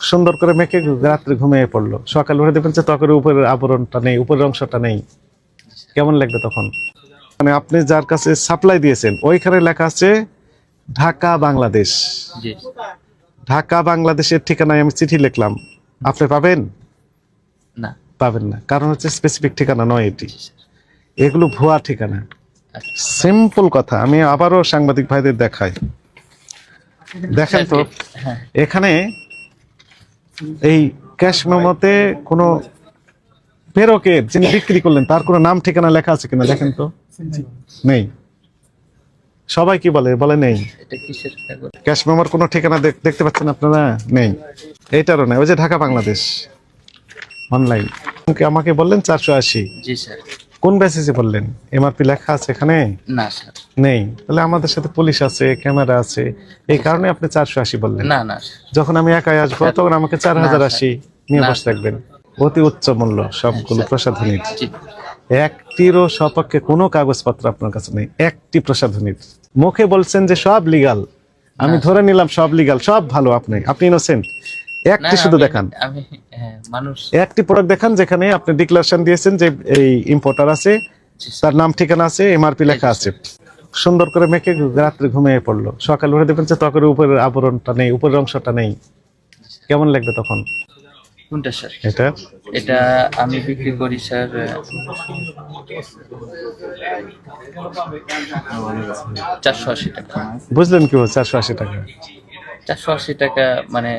সুন্দর করে মেখে রাত্রে ঘুমিয়ে পড়ল। সকালে উঠে দেখবেন যে ত্বকের উপরের আবরণটা নেই উপরের অংশটা নেই। কেমন লাগবে তখন? মানে আপনি যার কাছে সাপ্লাই দিয়েছেন ওইখানে লেখা আছে ঢাকা বাংলাদেশ। ঢাকা বাংলাদেশের ঠিকানায় আমি চিঠি লিখলাম। আপনি পাবেন? না। পাবেন না। কারণ হচ্ছে স্পেসিফিক ঠিকানা নয় এটি। এগুলো ভুয়া ঠিকানা। আচ্ছা। সিম্পল কথা। আমি আবারও সাংবাদিক ভাইদের দেখাই। দেখেন তো হ্যাঁ। এখানে এই ক্যাশ মেমোতে কোনো প্রেরকের যিনি বিক্রি করলেন, তার কোনো নাম ঠিকানা লেখা আছে কিনা দেখেন তো? নেই। সবাই কি বলে? বলে নেই। ক্যাশ মেমোর কোনো ঠিকানা দেখ- দেখতে পাচ্ছেন আপনারা? নেই। এইটারও নেই। ওই যে ঢাকা বাংলাদেশ। অনলাইন। আমাকে বললেন চারশো আশি। জি, স্যার। কোন বেসিসে বললেন? এমআরপি লেখা আছে এখানে? না স্যার। নেই। তাহলে আমাদের সাথে পুলিশ আছে ক্যামেরা আছে। এই কারণে আপনি চারশো আশি বললেন। না না যখন আমি একাই আসব তখন আমাকে চার হাজার। আশি নিয়ে বসে থাকবেন। অতি উচ্চ মূল্য সবগুলো। প্রসাধনীর। জি। একটিরও সপক্ষে কোনো কাগজপত্র আপনার কাছে নেই। একটি প্রসাধনীর। মুখে বলছেন যে সব লিগাল আমি ধরে নিলাম সব লিগাল সব ভালো আপনি। আপনি ইনোসেন্ট একটি শুধু দেখান। আমি হ্যাঁ মানুষ। একটি প্রোডাক্ট দেখান যেখানে আপনি ডিক্লারেশন দিয়েছেন যে এই ইম্পোর্টার আছে তার নাম ঠিকানা আছে এমআরপি লেখা আছে। সুন্দর করে মেখে রাত্রে ঘুমিয়ে পড়ল। সকালে উঠে দেখবেন যে ত্বকের উপরের আবরণটা নেই উপরের অংশটা নেই। কেমন লাগবে তখন? কোনটা স্যার এটা? এটা আমি বিক্রি করি স্যার চারশো আশি টাকা। বুঝলেন কি চারশো আশি টাকা? চারশো আশি টাকা মানে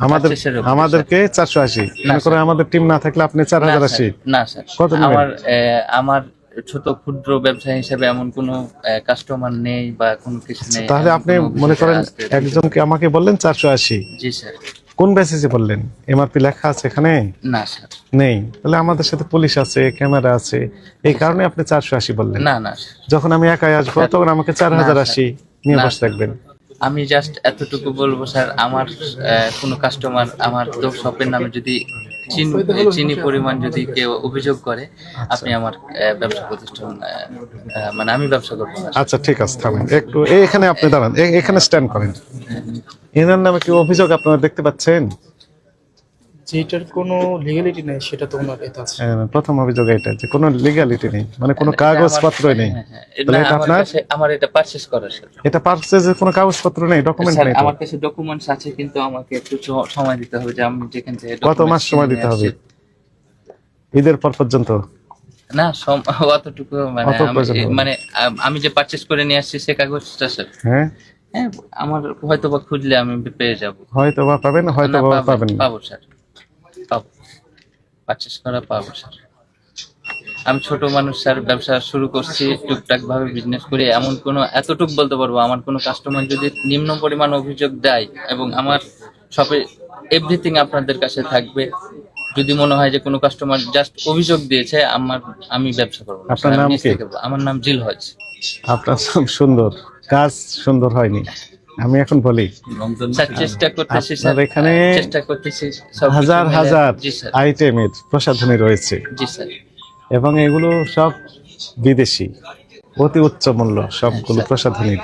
আমাদের আমাদেরকে চারশো আশি। করে আমাদের টিম না থাকলে আপনি চার হাজার আশি। না স্যার। কত আমার আমার ছোট ক্ষুদ্র ব্যবসা হিসেবে এমন কোনো কাস্টমার নেই বা কোনো কিছু নেই তাহলে আপনি মনে করেন একজনকে আমাকে বললেন চারশো আশি? জি স্যার। কোন বেসিসে বললেন? এমআরপি লেখা আছে এখানে? না স্যার। নেই। তাহলে আমাদের সাথে পুলিশ আছে ক্যামেরা আছে। এই কারণে আপনি চারশো আশি বললেন। না না যখন আমি একাই আসব তখন আমাকে চার হাজার আশি নিয়ে বসে থাকবেন। আমি জাস্ট এতটুকু বলব স্যার আমার কোনো কাস্টমার আমার তো শপের নামে যদি চিনি চিনি পরিমাণ যদি কেউ অভিযোগ করে আপনি আমার ব্যবসা প্রতিষ্ঠান মানে আমি ব্যবসা করব আচ্ছা ঠিক আছে থামেন। একটু এখানে আপনি দাঁড়ান। এখানে স্ট্যান্ড করেন। এনার নামে কি অভিযোগ আপনারা দেখতে পাচ্ছেন? যেটার কোনো লিগ্যালিটি নেই সেটা তো ওনার এতে আছে। হ্যাঁ, প্রথম অভিযোগ এটা যে কোনো লিগালিটি নেই মানে কোনো এটা কাগজপত্রই নেই। হ্যাঁ, হ্যাঁ, তাহলে এটা আমার আপনার? আমার এটা পারচেস করার স্যার এটা পার্সেজের কোনো কাগজপত্র নেই ডকুমেন্ট নেই আমার কাছে ডকুমেন্টস আছে কিন্তু আমাকে একটু সময় দিতে হবে যে আমি যেখান থেকে কত মাস সময় দিতে হবে? ঈদের পর পর্যন্ত? না সম- অতটুকু মানে আমি- মানে আমি যে পারচেস করে নিয়ে আসছি সে কাগজটা স্যার। হ্যাঁ? হ্যাঁ আমার হয়তো বা খুঁজলে আমি পেয়ে যাব। হয়তো বা পাবেন হয়তো বা পাবেন পাবো স্যার। পাবো। পারচেস করা পাবো স্যার। আমি ছোট মানুষ স্যার ব্যবসা শুরু করছি টুকটাক ভাবে বিজনেস করি। এমন কোনো এতটুক বলতে পারব আমার কোনো কাস্টমার যদি নিম্ন পরিমাণ অভিযোগ দেয় এবং আমার শপে এভরিথিং আপনাদের কাছে থাকবে যদি মনে হয় যে কোনো কাস্টমার জাস্ট অভিযোগ দিয়েছে আমার আমি ব্যবসা করব না, আপনার নাম আমি কি? থেকে বলব। আমার নাম জিল হজ আপনার সব সুন্দর। কাজ সুন্দর হয়নি। আমি এখন বলি। চেষ্টা করতেছি স্যার। এখানে চেষ্টা করতেছি হাজার হাজার আইটেমের প্রসাধনী রয়েছে। জি স্যার। এবং এগুলো সব বিদেশি অতি উচ্চ মূল্য সবগুলো। প্রসাধনীর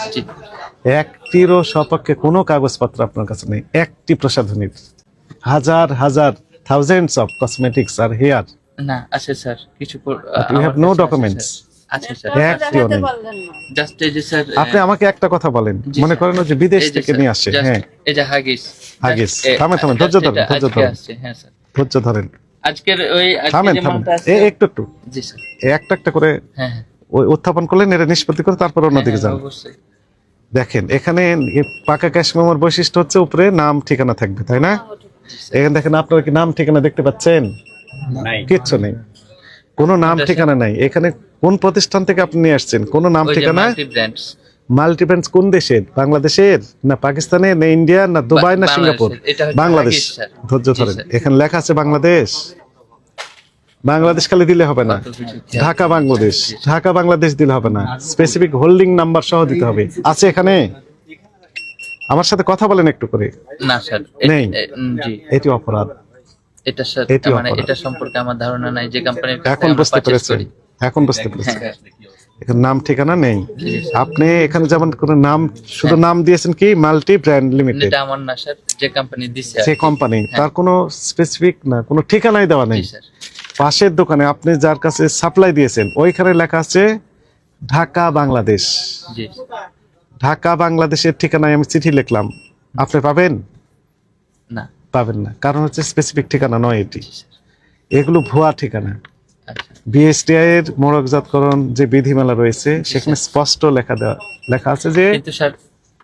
একটিরও সপক্ষে কোনো কাগজপত্র আপনার কাছে নেই একটি প্রসাধনীর হাজার হাজার থাউজেন্ডস অফ কসমেটিক্স আর হেয়ার না আছে স্যার। কিছু you আমার জাস্ট এই যে স্যার আপনি আমাকে একটা কথা বলেন। মনে করেন যে বিদেশ থেকে নিয়ে আসে হ্যাঁ। এই যে হাগিস। থামেন, just ধৈর্য ধরুন, ধৈর্য ধরুন। আসছে, হ্যাঁ স্যার ধৈর্য ধরেন। আজকের ওই থামেন থামেন। একটু একটু। জি স্যার একটা একটা করে হ্যাঁ হ্যাঁ। ওই উত্থাপন করলেন এটা নিষ্পত্তি করে তারপর অন্যদিকে যান। অবশ্যই। দেখেন এখানে পাকা ক্যাশ মেমোর বৈশিষ্ট্য হচ্ছে উপরে নাম ঠিকানা থাকবে তাই না? এখানে দেখেন আপনারা কি নাম ঠিকানা দেখতে পাচ্ছেন? কিচ্ছু নেই। কোনো নাম ঠিকানা নাই। এখানে কোন প্রতিষ্ঠান থেকে আপনি নিয়ে আসছেন? কোন নাম ঠিকানা? মাল্টি ব্র্যান্ডস মাল্টিপ্যান্স কোন দেশের বাংলাদেশের না পাকিস্তানের না ইন্ডিয়া না দুবাই না সিঙ্গাপুর? বাংলাদেশ। ধৈর্য ধরেন। এখানে লেখা আছে বাংলাদেশ। বাংলাদেশ খালি দিলে হবে না। ঢাকা বাংলাদেশ। ঢাকা বাংলাদেশ দিলে হবে না। স্পেসিফিক হোল্ডিং নাম্বার সহ দিতে হবে। আছে এখানে? আমার সাথে কথা বলেন একটু করে। না স্যার। নেই। এটি অপরাধ। এটা মানে এটা সম্পর্কে আমার ধারণা নাই যে কোম্পানির এখন বুঝতে পেরেছেন। এখন বুঝতে পেরেছেন। এখানে নাম ঠিকানা নেই। আপনি এখানে যেমন কোনো নাম শুধু নাম দিয়েছেন কি? Multi brand limited. এটা আমার না স্যার যে কোম্পানি দিছে সে কোম্পানি তার কোনো স্পেসিফিক না কোনো ঠিকানাই দেওয়া নেই। পাশের দোকানে আপনি যার কাছে সাপ্লাই দিয়েছেন ওইখানে লেখা আছে ঢাকা বাংলাদেশ। ঢাকা বাংলাদেশের ঠিকানায় আমি চিঠি লিখলাম। আপনি পাবেন? না। পাবেন না। কারণ হচ্ছে স্পেসিফিক ঠিকানা নয় এটি। এগুলো ভুয়া ঠিকানা। আচ্ছা বিএসটিআই এর মোড়কজাতকরণ যে বিধিমালা রয়েছে সেখানে স্পষ্ট লেখা দেওয়া লেখা আছে যে কিন্তু স্যার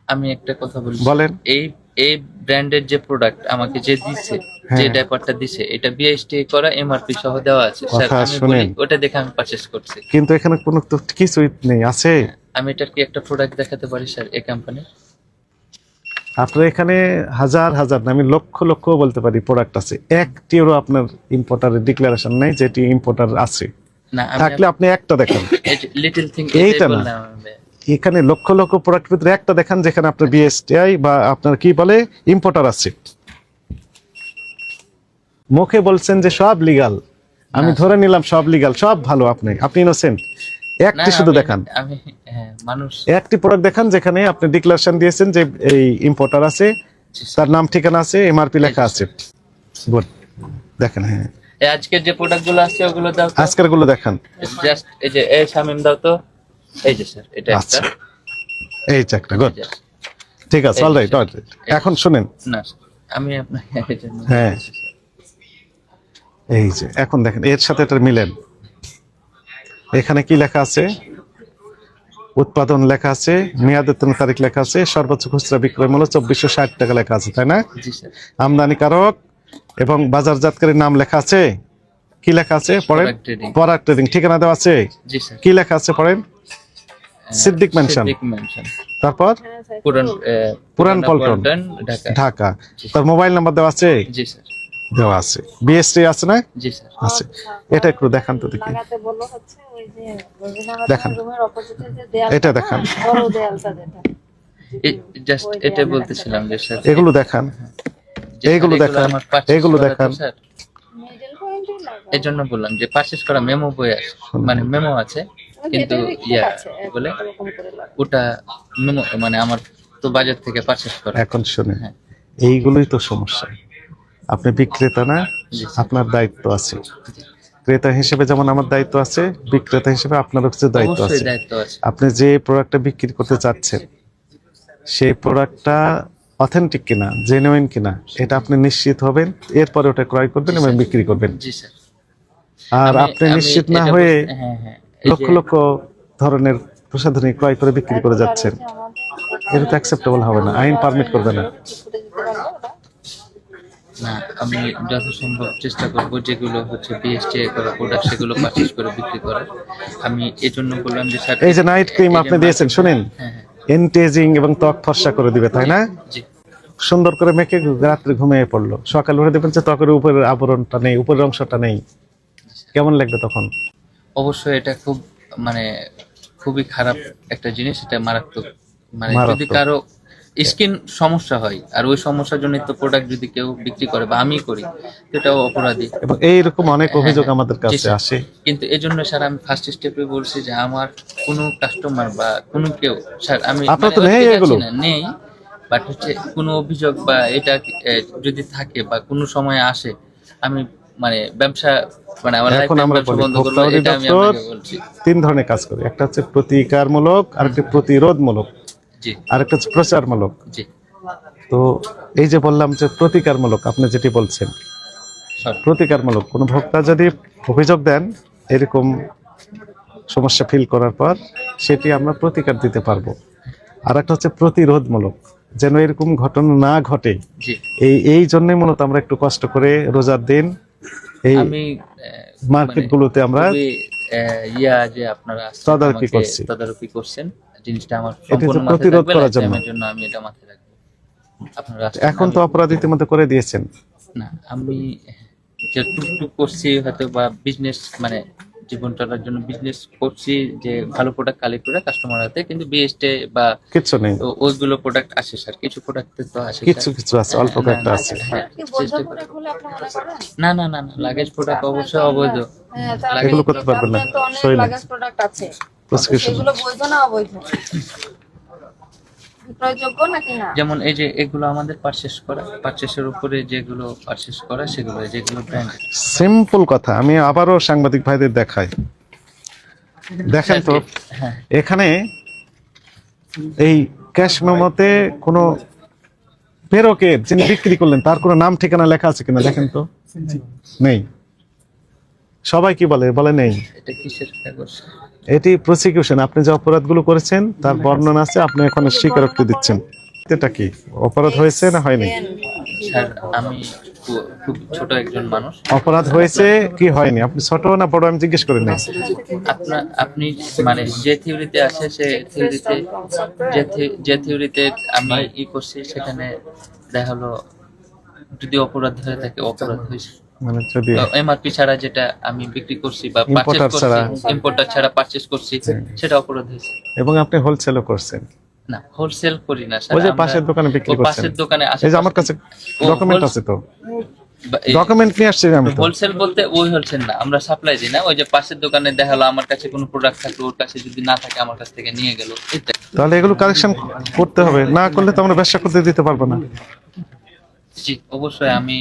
আমি একটা কথা বলি। বলেন। এই এই ব্র্যান্ডের যে প্রোডাক্ট আমাকে যে দিছে হ্যাঁ। যে ডাইপারটা দিছে এটা বিএসটি করা এমআরপি সহ দেওয়া আছে। স্যার আমি বলি ওটা দেখে আমি পারচেজ করছি। কিন্তু এখানে কোনো তো কিছুই নেই আছে? আমি এটার কি একটা প্রোডাক্ট দেখাতে পারি স্যার এই কোম্পানির আপনার এখানে হাজার হাজার না আমি লক্ষ লক্ষ বলতে পারি প্রোডাক্ট আছে। একটিরও আপনার ইম্পোর্টারের ডিক্লারেশন নাই যেটি ইম্পোর্টার আছে। না থাকলে আপনি একটা দেখান। লিটল থিং এইটা না। বললাম আমি। এখানে লক্ষ লক্ষ প্রোডাক্ট ভিতরে একটা দেখান যেখানে আপনার বিএসটিআই বা আপনার কি বলে ইম্পোর্টার আছে। মুখে বলছেন যে সব লিগাল আমি ধরে নিলাম সব লিগাল সব ভালো আপনি আপনি ইনোসেন্ট একটি শুধু দেখান। হ্যাঁ একটি প্রোডাক্ট দেখান যেখানে আপনি ডিক্লারেশন দিয়েছেন যে এই ইম্পোর্টার আছে তার নাম ঠিকানা আছে এমআরপি লেখা আছে। গুড দেখেন হ্যাঁ। আজকের যে প্রোডাক্টগুলো আছে ওগুলো দাও আজকেরগুলো দেখান। জাস্ট এই যে এই শামিম দাও তো। এই যে স্যার এটা একটা। আচ্ছা। এই চাকটা গুড ঠিক আছে অলরাইট অলরাইট এখন শুনেন। না আমি আপনাকে হ্যাঁ। এই যে এখন দেখেন এর সাথে এটা মিলেন। এখানে কি লেখা আছে? উৎপাদন লেখা আছে মেয়াদোত্তম তারিখ লেখা আছে সর্বোচ্চ খুচরা বিক্রয় মূল্য চব্বিশশো ষাট টাকা লেখা আছে তাই না? আমদানিকারক এবং বাজারজাতকারীর নাম লেখা আছে? কি লেখা আছে? পড়েন? trading। পরাগ ট্রেডিং ঠিকানা দেওয়া আছে? কি লেখা আছে পড়েন? সিদ্দিক মেনশন। তারপর? পুরান পল্টন। ঢাকা। ঢাকা। তার মোবাইল নাম্বার দেওয়া আছে? জি স্যার। দেওয়া আছে। বিএসটি আছে না? জি স্যার। আছে। এটা একটু দেখান তো দেখি। লাগাতে বলল হচ্ছে ওই যে রবীন্দ্রনাথ দেখান। রুমের অপোজিটে যে দেয়াল এটা দেখান। বড় দেয়ালটা যেটা। জাস্ট এটা বলতেছিলাম যে স্যার। এগুলো দেখান। যে এইগুলো দেখান, তো দেখান। স্যার। মিডল পয়েন্টে লাগা এই জন্য বললাম যে পারচেস করা মেমো বই আছে। মানে মেমো আছে কিন্তু ইয়া বলে? ওটা মেমো মানে আমার তো বাজার থেকে পারচেস করা। এখন শুনে। হ্যাঁ। এইগুলোই তো সমস্যা। আপনি বিক্রেতা না আপনার দায়িত্ব আছে। ক্রেতা হিসেবে যেমন আমার দায়িত্ব আছে বিক্রেতা হিসেবে আপনারও কিছু দায়িত্ব আছে। আপনি যে প্রোডাক্টটা বিক্রি করতে চাচ্ছেন সেই প্রোডাক্টটা অথেন্টিক কিনা জেনুইন কিনা এটা আপনি নিশ্চিত হবেন এরপরে ওটা ক্রয় করবেন এবং বিক্রি করবেন। আর আপনি নিশ্চিত না হয়ে হ্যাঁ হ্যাঁ। লক্ষ লক্ষ ধরনের প্রসাধনী ক্রয় করে বিক্রি করে যাচ্ছেন এটা তো অ্যাকসেপ্টেবল হবে না আইন পারমিট করবে না ফুটে দিতে পারব ওটা না আমি যথাসম্ভব চেষ্টা করব যেগুলো হচ্ছে বিএসটি করা প্রোডাক্ট সেগুলো পারচেজ করে বিক্রি করার। আমি এই জন্য বললাম যে স্যার এই যে নাইট ক্রিম আপনি দিয়েছেন শুনেন। হ্যাঁ হ্যাঁ। এন্টেজিং এবং ত্বক ফর্সা করে দিবে তাই না? জি। সুন্দর করে মেখে রাত্রে ঘুমিয়ে পড়ল। সকাল উঠে দেখবেন যে ত্বকের উপরের আবরণটা নেই উপরের অংশটা নেই। কেমন লাগবে তখন? অবশ্যই এটা খুব মানে খুবই খারাপ একটা জিনিস এটা মারাত্মক। মানে যদি কারও স্কিন সমস্যা হয় আর ওই সমস্যার জন্য তো প্রোডাক্ট যদি কেউ বিক্রি করে বা আমি করি তো এটাও অপরাধী। এবং এইরকম অনেক অভিযোগ হ্যাঁ, আমাদের কাছে আসে। কিন্তু এই জন্য স্যার আমি ফার্স্ট স্টেপে বলছি যে আমার কোনো কাস্টমার বা কোনো কেউ স্যার আমি আপনার মানে তো নেই এগুলো? নেই বাট হচ্ছে কোনো অভিযোগ বা এটা যদি থাকে বা কোনো সময় আসে আমি মানে ব্যবসা মানে আমার এখন আমরা বলি, বন্ধ করব ভোক্তা এটা আমি আপনাকে বলছি। তিন ধরনের কাজ করে। একটা হচ্ছে প্রতিকারমূলক আর একটা প্রতিরোধমূলক। আর একটা হচ্ছে প্রচারমূলক। তো এই যে বললাম যে প্রতিকারমূলক আপনি যেটি বলছেন প্রতিকারমূলক কোনো ভোক্তা যদি অভিযোগ দেন এরকম সমস্যা ফিল করার পর সেটি আমরা প্রতিকার দিতে পারব। আর একটা হচ্ছে প্রতিরোধমূলক যেন এরকম ঘটনা না ঘটে। এই এই জন্যই মূলত আমরা একটু কষ্ট করে রোজার দিন এই আমি মার্কেটগুলোতে আমরা ইয়া যে আপনারা তদারকি করছি। তদারকি করছেন জিনিসটা আমার সম্পূর্ণ প্রতিরোধ করার জন্য। আমি এটা মাথায় রাখব আপনারা এখন তো অপরাধ ইতিমধ্যে করে দিয়েছেন না আমি যে টুকটুক করছি হয়তো বা বিজনেস মানে জীবন চলার জন্য বিজনেস করছি যে ভালো প্রোডাক্ট কালেক্ট করে কাস্টমার হাতে কিন্তু বিএসটে বা কিছু নেই। ওইগুলো প্রোডাক্ট আসে স্যার কিছু প্রোডাক্ট তো আসে কিছু কিছু আছে অল্প কয়েকটা আছে। হ্যাঁ, না না না না লাগেজ প্রোডাক্ট অবশ্যই অবৈধ। হ্যাঁ এগুলো করতে পারবেন না, সই না। লাগেজ প্রোডাক্ট আছে। Prescription। সেগুলো বৈধ না অবৈধ? বিক্রয়যোগ্য নাকি না? যেমন এই যে এগুলো আমাদের পারচেস করা পারচেসের উপরে যেগুলো পারচেস করা সেগুলো যেগুলো ব্র্যান্ডেড সিম্পল কথা আমি আবারও সাংবাদিক ভাইদের দেখাই। দেখেন তো হ্যাঁ। এখানে এই ক্যাশ মেমোতে কোনো প্রেরকের যিনি বিক্রি করলেন তার কোনো নাম ঠিকানা লেখা আছে কিনা দেখেন তো? নেই। সবাই কি বলে? বলে নেই। এটা কিসের কাগজ? এটি প্রসিকিউশন আপনি যে অপরাধগুলো করেছেন তার বর্ণনা আছে আপনি এখন স্বীকারোক্তি দিচ্ছেন। এটা কি অপরাধ হয়েছে না হয়নি? স্যার আমি খুব ছোট একজন মানুষ। অপরাধ হয়েছে কি হয়নি? আপনি ছোট না বড় আমি জিজ্ঞেস করে আপনার আপনি মানে যে থিওরিতে আছে সে থিওরিতে যে থি- যে থিওরিতে আমি ই করছি সেখানে দেখা হলো যদি অপরাধ হয়ে থাকে অপরাধ হয়েছে। মানে যদি এমআরপি ছাড়া যেটা আমি বিক্রি করছি বা পারচেজ ছাড়া। ইম্পোর্টার ছাড়া পারচেজ করছি সেটা অপরাধ হয়েছে। এবং আপনি হোলসেলও করছেন। না হোলসেল করি না স্যার। ওই যে পাশের দোকানে বিক্রি করছেন। পাশের দোকানে এই যে আমার কাছে ডকুমেন্ট আছে তো। ডকুমেন্ট নিয়ে আসছি আমি হোলসেল বলতে ওই হোলসেল না আমরা সাপ্লাই দিই না। ওই যে পাশের দোকানে দেখাল আমার কাছে কোনো প্রোডাক্ট থাকল ওর কাছে যদি না থাকে আমার কাছ থেকে নিয়ে গেল তাহলে এগুলো কারেকশন করতে হবে। না করলে তো আমরা ব্যবসা করতে দিতে পারব না। জি অবশ্যই আমি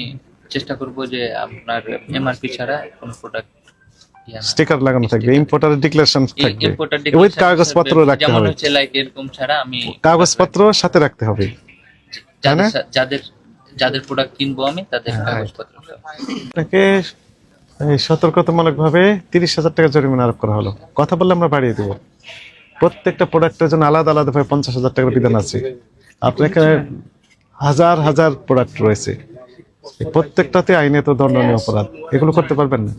চেষ্টা করব যে আপনার এমআরপি ছাড়া কোনো প্রোডাক্ট স্টিকার লাগানো থাকবে ইম্পোর্টার ডিক্লারেশন থাকবে। উইথ কাগজপত্র রাখতে হবে। যেমন হচ্ছে লাইক এরকম ছাড়া আমি কাগজপত্র সাথে রাখতে হবে। যাদের যাদের যাদের প্রোডাক্ট কিনবো আমি তাদের হ্যাঁ। কাগজপত্র। আপনাকে এই সতর্কতামূলক ভাবে তিরিশ হাজার টাকা জরিমানা আরোপ করা হলো। কথা বললে আমরা বাড়িয়ে দেবো। প্রত্যেকটা প্রোডাক্টের জন্য আলাদা আলাদা ভাবে পঞ্চাশ হাজার টাকার বিধান আছে। আপনার এখানে হাজার হাজার প্রোডাক্ট রয়েছে। প্রত্যেকটাতে আইনে তো দণ্ডনীয় অপরাধ। এগুলো করতে পারবেন না।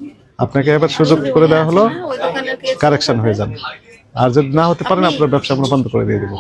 আপনাকে এবার সুযোগ করে দেওয়া হলো, কারেকশন হয়ে যান আর যদি না হতে পারেন, আপনার ব্যবসা আমরা বন্ধ করে দিয়ে দেবো।